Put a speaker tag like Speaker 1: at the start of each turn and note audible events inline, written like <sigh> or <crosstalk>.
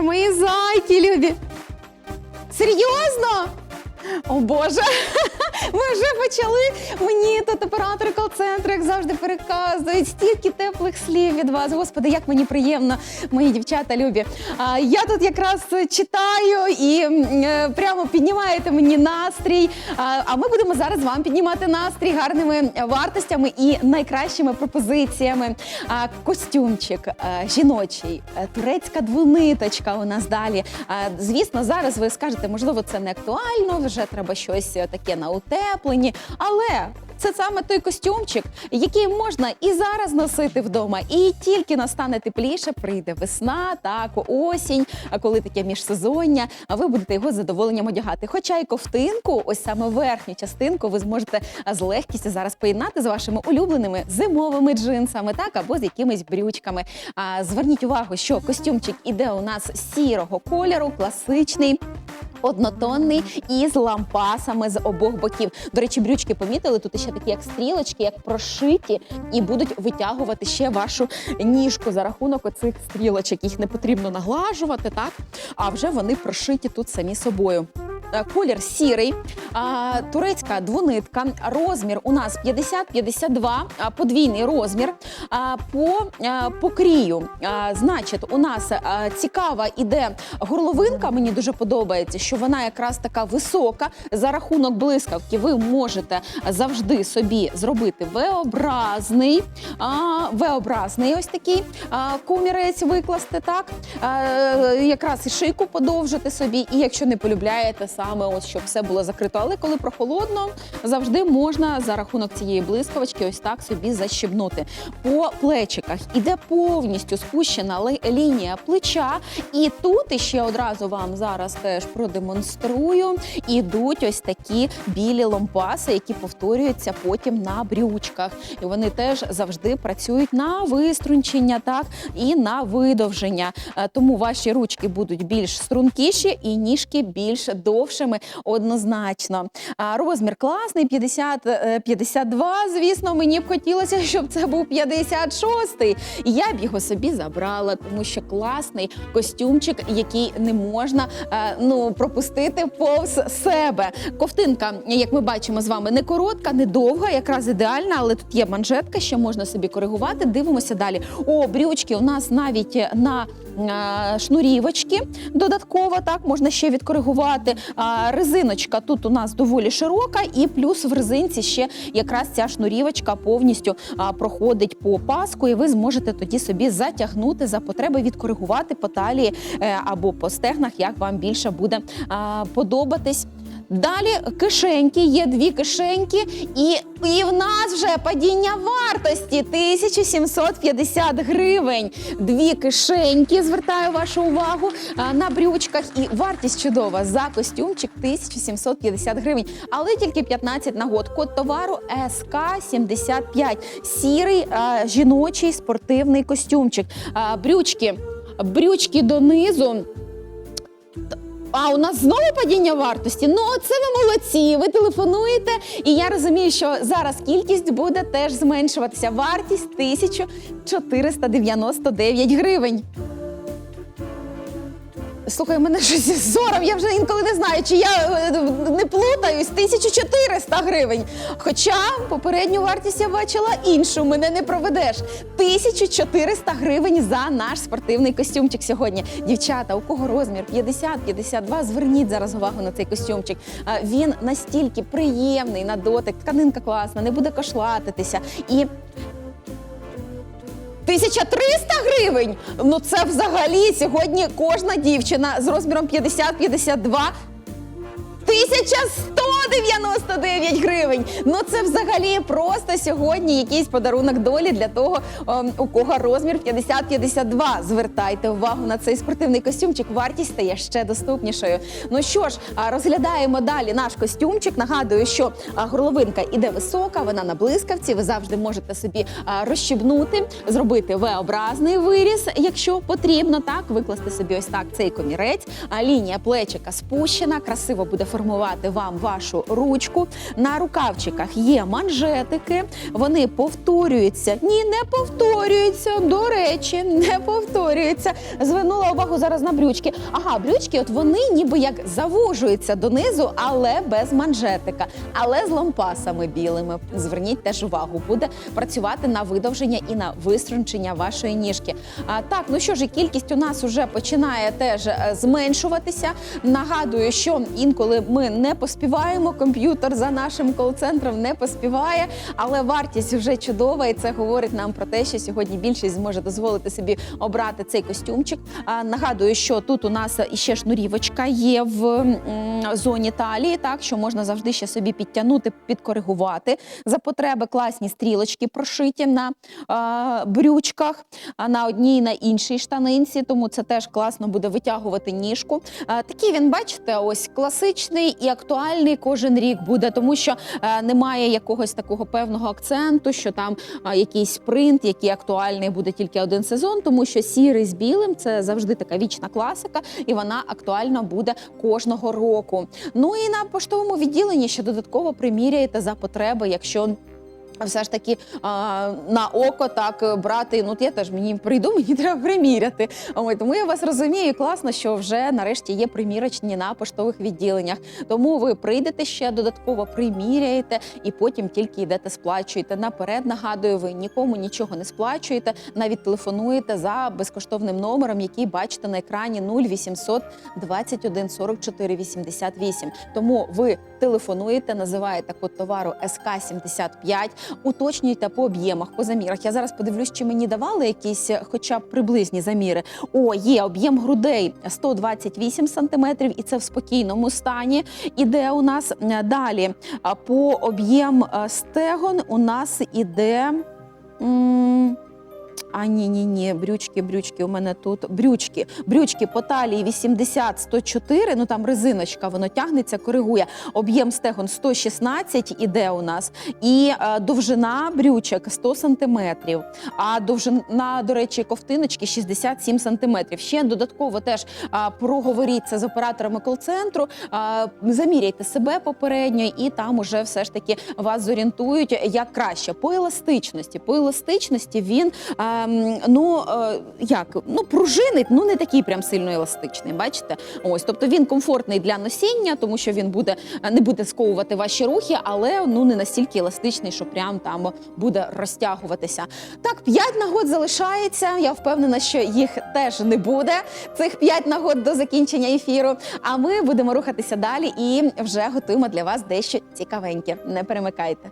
Speaker 1: Боже, мої зайки любі. Серйозно? О Боже, ми вже почали. Мені тут оператори кол-центру, як завжди, переказують стільки теплих слів від вас. Господи, як мені приємно, мої дівчата любі. А, я тут якраз читаю і е, прямо піднімаєте мені настрій. А, ми будемо зараз вам піднімати настрій гарними вартостями і найкращими пропозиціями. Костюмчик жіночий, е, турецька двуниточка у нас далі. Звісно, зараз ви скажете, можливо, це не актуально, вже треба щось таке на утепленні, але. Це саме той костюмчик, який можна і зараз носити вдома, і тільки настане тепліше, прийде весна, так осінь, а коли таке міжсезоння, а ви будете його з задоволенням одягати. Хоча й ковтинку, ось саме верхню частинку, ви зможете з легкістю зараз поєднати з вашими улюбленими зимовими джинсами, так або з якимись брючками. А зверніть увагу, що костюмчик іде у нас сірого кольору, класичний. Однотонний і з лампасами з обох боків. До речі, брючки помітили тут ще такі, як стрілочки, як прошиті, і будуть витягувати ще вашу ніжку за рахунок оцих стрілочок. Їх не потрібно наглажувати, так а вже вони прошиті тут самі собою. Е, Колір сірий, турецька двонитка. Розмір у нас 50-52, а, подвійний розмір. По покрію, значить, у нас цікава іде горловинка. Мені дуже подобається, що вона якраз така висока. За рахунок блискавки ви можете завжди собі зробити V-образний, V-образний ось такий комірець викласти, так якраз і шийку подовжити собі. І якщо не полюбляєте саме, ось щоб все було закрито. Але коли прохолодно, завжди можна за рахунок цієї блискавочки ось так собі защебнути. По плечиках іде повністю спущена лінія плеча, і тут іще одразу вам зараз теж продемонструю. Ідуть ось такі білі лампаси, які повторюються потім на брючках. І вони теж завжди працюють на виструнчення, так і на видовження. Е, Тому ваші ручки будуть більш стрункіші і ніжки більш довшими однозначно. А розмір класний, 50, е, 52, звісно, мені б хотілося, щоб це був 56-й. І я б його собі забрала, тому що класний костюмчик, який не можна е, ну, пропустити повз себе. Ковтинка, як ми бачимо з вами, не коротка, не довга, якраз ідеальна, але тут є манжетка, ще можна собі коригувати. Дивимося далі. О, брючки у нас навіть на е, шнурівочки додатково так можна ще відкоригувати. Резиночка тут у нас доволі широка, і плюс в резинці ще якраз ця шнурівочка повністю проходить по паску, і ви зможете тоді собі затягнути за потреби, відкоригувати по талії е, або по стегнах, як вам більше буде подобатись. Далі кишеньки, є дві кишеньки, і, і в нас вже падіння вартості 1750 гривень. Дві кишеньки, звертаю вашу увагу на брючках. І вартість чудова за костюмчик 1750 гривень, але тільки 15 на год. Код товару СК 75 Сірий а, жіночий спортивний костюмчик. А, брючки, брючки донизу. А у нас знову падіння вартості. Ну, це ви молодці. Ви телефонуєте, і я розумію, що зараз кількість буде теж зменшуватися. Вартість 1499 гривень. Слухай, мене щось із зором. Я вже інколи не знаю, чи я е, не плутаюсь. 1400 гривень. Хоча попередню вартість я бачила іншу. Мене не проведеш. 1400 гривень за наш спортивний костюмчик сьогодні. Дівчата, у кого розмір 50-52, зверніть зараз увагу на цей костюмчик. Він настільки приємний на дотик, тканинка класна, не буде кошлатитися. І 1300 гривень? Ну це взагалі сьогодні кожна дівчина з розміром 50-52 1199 гривень. Ну це взагалі просто сьогодні якийсь подарунок долі для того, ем, у кого розмір 50-52. Звертайте увагу на цей спортивний костюмчик. Вартість стає ще доступнішою. Ну що ж, розглядаємо далі наш костюмчик. Нагадую, що горловинка іде висока, вона на блискавці. Ви завжди можете собі розщібнути, зробити V-образний виріз, якщо потрібно, так викласти собі ось так цей комірець. А лінія плечика спущена, красиво буде формувати деформувати вам вашу ручку. На рукавчиках є манжетики, вони повторюються. Ні, не повторюються. До речі, не повторюються. Звернула увагу зараз на брючки. Ага, брючки, от вони ніби як завужуються донизу, але без манжетика, але з лампасами білими. Зверніть теж увагу, буде працювати на видовження і на виструнчення вашої ніжки. А, так, ну що ж, кількість у нас вже починає теж е, зменшуватися. Нагадую, що інколи ми не поспіваємо. Комп'ютер за нашим кол-центром не поспіває, але вартість вже чудова, і це говорить нам про те, що сьогодні більшість зможе дозволити собі обрати цей костюмчик. А, нагадую, що тут у нас іще шнурівочка є в м, зоні талії, так що можна завжди ще собі підтягнути, підкоригувати за потреби. Класні стрілочки прошиті на а, брючках, а на одній і на іншій штанинці, тому це теж класно буде витягувати ніжку. А, такий він, бачите, ось класичний і актуальний кожен рік буде, тому що е, немає якогось такого певного акценту, що там а, якийсь принт, який актуальний буде тільки один сезон, тому що сірий з білим це завжди така вічна класика, і вона актуальна буде кожного року. Ну і на поштовому відділенні ще додатково приміряєте за потреби, якщо. Все ж таки а, на око так е, брати. Ну я теж мені прийду, <laughs> мені треба приміряти. Ой, тому я вас розумію. Класно, що вже нарешті є примірочні на поштових відділеннях. Тому ви прийдете ще додатково приміряєте і потім тільки йдете сплачуєте. Наперед нагадую, ви нікому нічого не сплачуєте, навіть телефонуєте за безкоштовним номером, який бачите на екрані 0800 21 44 88. Тому ви телефонуєте, називаєте код товару СК 75 уточнюйте по об'ємах, по замірах. Я зараз подивлюсь, чи мені давали якісь, е, хоча б приблизні заміри. О, є об'єм грудей 128 сантиметрів, і це в спокійному стані. Іде у нас Е, далі. По об'єм е, стегон у нас іде. А ні, ні, ні, брючки, брючки. У мене тут брючки. Брючки по талії 80-104, Ну там резиночка, воно тягнеться, коригує. Об'єм стегон 116 іде у нас. І е, довжина брючок 100 сантиметрів. А довжина, до речі, ковтиночки 67 сантиметрів. Ще додатково теж е, проговоріть це з операторами кол-центру. е, заміряйте себе попередньо, і там уже все ж таки вас зорієнтують як краще. По еластичності. По еластичності він. Ем, ну е, як ну пружинить, ну не такий прям сильно еластичний. Бачите, ось тобто він комфортний для носіння, тому що він буде не буде сковувати ваші рухи, але ну не настільки еластичний, що прям там буде розтягуватися. Так, п'ять нагод залишається. Я впевнена, що їх теж не буде. Цих п'ять нагод до закінчення ефіру. А ми будемо рухатися далі і вже готуємо для вас дещо цікавеньке. Не перемикайте.